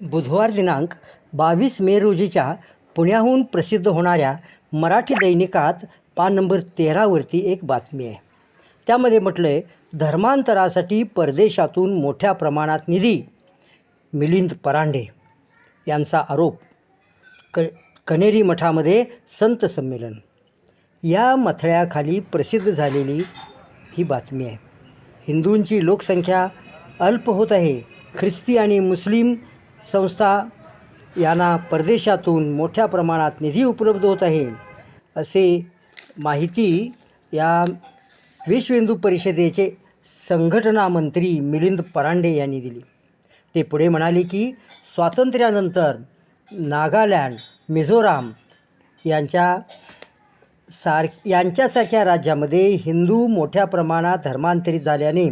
बुधवार दिनांक बावीस मे रोजीच्या पुण्याहून प्रसिद्ध होणाऱ्या मराठी दैनिकात पान नंबर तेरावरती एक बातमी आहे. त्यामध्ये म्हटलं आहे धर्मांतरासाठी परदेशातून मोठ्या प्रमाणात निधी. मिलिंद परांडे यांचा आरोप. क कनेरी मठामध्ये संत संमेलन. या मथळ्याखाली प्रसिद्ध झालेली ही बातमी आहे. हिंदूंची लोकसंख्या अल्प होत आहे. ख्रिस्ती आणि मुस्लिम संस्था यांना परदेशातून मोठ्या प्रमाणात निधी उपलब्ध होत आहे असे माहिती या विश्व हिंदू परिषदेचे संघटना मंत्री मिलिंद परांडे यांनी दिली. ते पुढे म्हणाले की स्वातंत्र्यानंतर नागालँड मिझोराम यांच्या सार यांच्यासारख्या राज्यामध्ये हिंदू मोठ्या प्रमाणात धर्मांतरित झाल्याने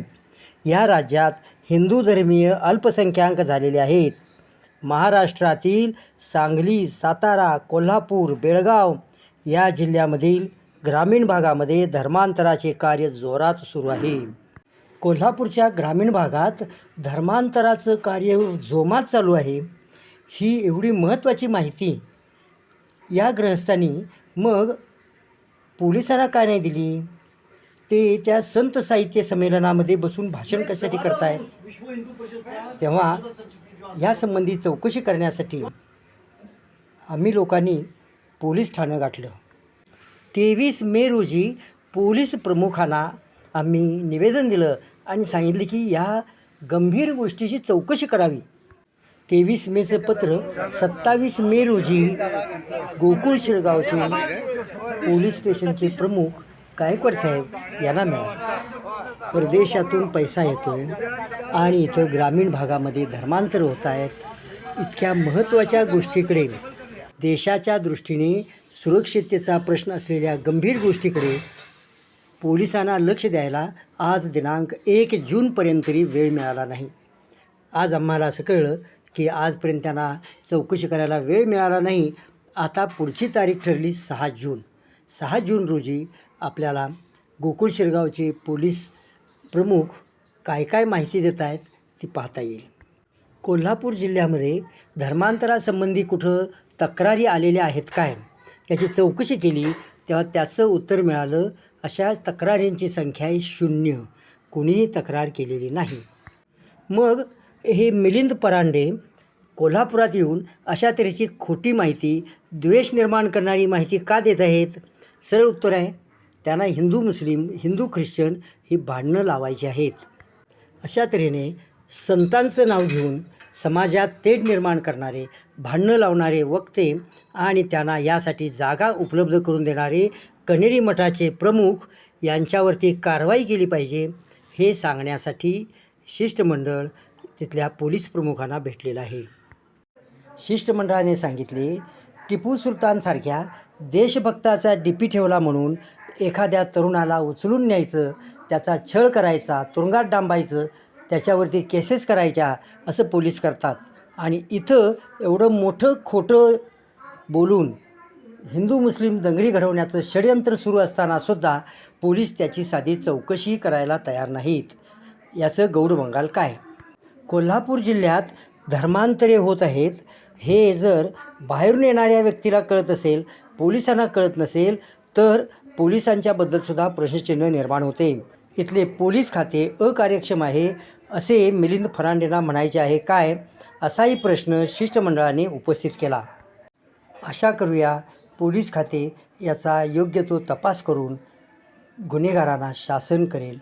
या राज्यात हिंदू धर्मीय अल्पसंख्याक झालेले आहेत. महाराष्ट्रातील सांगली सातारा कोल्हापूर बेळगाव या जिल्ह्यामधील ग्रामीण भागामध्ये धर्मांतराचे कार्य जोरात सुरू आहे. कोल्हापूरच्या ग्रामीण भागात धर्मांतराचं कार्य जोमात चालू आहे. ही एवढी महत्त्वाची माहिती या ग्रहस्थांनी मग पोलिसांना काय नाही दिली? ते त्या संत साहित्य संमेलनामध्ये बसून भाषण कशासाठी करतायत? तेव्हा यासंबंधी चौकशी करण्यासाठी आम्ही लोकांनी पोलीस ठाणं गाठलं. तेवीस मे रोजी पोलीस प्रमुखांना आम्ही निवेदन दिलं आणि सांगितले की या गंभीर गोष्टीची चौकशी करावी. तेवीस मेचं पत्र सत्तावीस मे रोजी गोकुळ शिरगावचे पोलीस स्टेशनचे प्रमुख गायकवाड साहेब यांना मिळाले. परदेशातून पैसा येतो आहे आणि इथं ग्रामीण भागामध्ये धर्मांतर होत आहेत. इतक्या महत्त्वाच्या गोष्टीकडे देशाच्या दृष्टीने सुरक्षिततेचा प्रश्न असलेल्या गंभीर गोष्टीकडे पोलिसांना लक्ष द्यायला आज दिनांक एक जूनपर्यंत तरी वेळ मिळाला नाही. आज आम्हाला असं कळलं की आजपर्यंत त्यांना चौकशी करायला वेळ मिळाला नाही. आता पुढची तारीख ठरली सहा जून. सहा जून रोजी आपल्याला गोकुळ शिरगावचे पोलीस प्रमुख काय काय माहिती देत आहेत ती पाहता येईल. कोल्हापूर जिल्ह्यामध्ये धर्मांतरासंबंधी कुठं तक्रारी आलेल्या आहेत काय? याची चौकशी केली तेव्हा त्याचं उत्तर मिळालं अशा तक्रारींची संख्या आहे शून्य. कुणीही तक्रार केलेली नाही. मग हे मिलिंद परांडे कोल्हापुरात येऊन अशा तऱ्हेची खोटी माहिती द्वेष निर्माण करणारी माहिती का देत आहेत? सरळ उत्तर आहे त्यांना हिंदू मुस्लिम हिंदू ख्रिश्चन ही भांडणं लावायची आहेत. अशा तऱ्हेने संतांचं नाव घेऊन समाजात तेढ निर्माण करणारे भांडणं लावणारे वक्ते आणि त्यांना यासाठी जागा उपलब्ध करून देणारे कनेरी मठाचे प्रमुख यांच्यावरती कारवाई केली पाहिजे हे सांगण्यासाठी शिष्टमंडळ तिथल्या पोलीस प्रमुखांना भेटलेलं आहे. शिष्टमंडळाने सांगितले टिपू सुलतानसारख्या देशभक्ताचा डीपी ठेवला म्हणून एखाद्या तरुणाला उचलून न्यायचं त्याचा छळ करायचा तुरुंगात डांबायचं त्याच्यावरती केसेस करायच्या असं पोलीस करतात. आणि इथं एवढं मोठं खोटं बोलून हिंदू मुस्लिम दंगली घडवण्याचं षडयंत्र सुरू असतानासुद्धा पोलीस त्याची साधी चौकशी करायला तयार नाहीत. याचं गौरवंगाल काय? कोल्हापूर जिल्ह्यात धर्मांतरे होत आहेत. हे जर बाहेरून येणाऱ्या व्यक्तीला कळत असेल पोलिसांना कळत नसेल तर पोलिसांच्याबद्दलसुद्धा प्रश्नचिन्ह निर्माण होते. इथले पोलीस खाते अकार्यक्षम आहे असे मिलिंद फरांडेंना म्हणायचे आहे काय? असाही प्रश्न शिष्टमंडळाने उपस्थित केला. आशा करूया पोलीस खाते याचा योग्य तो तपास करून गुन्हेगारांना शासन करेल.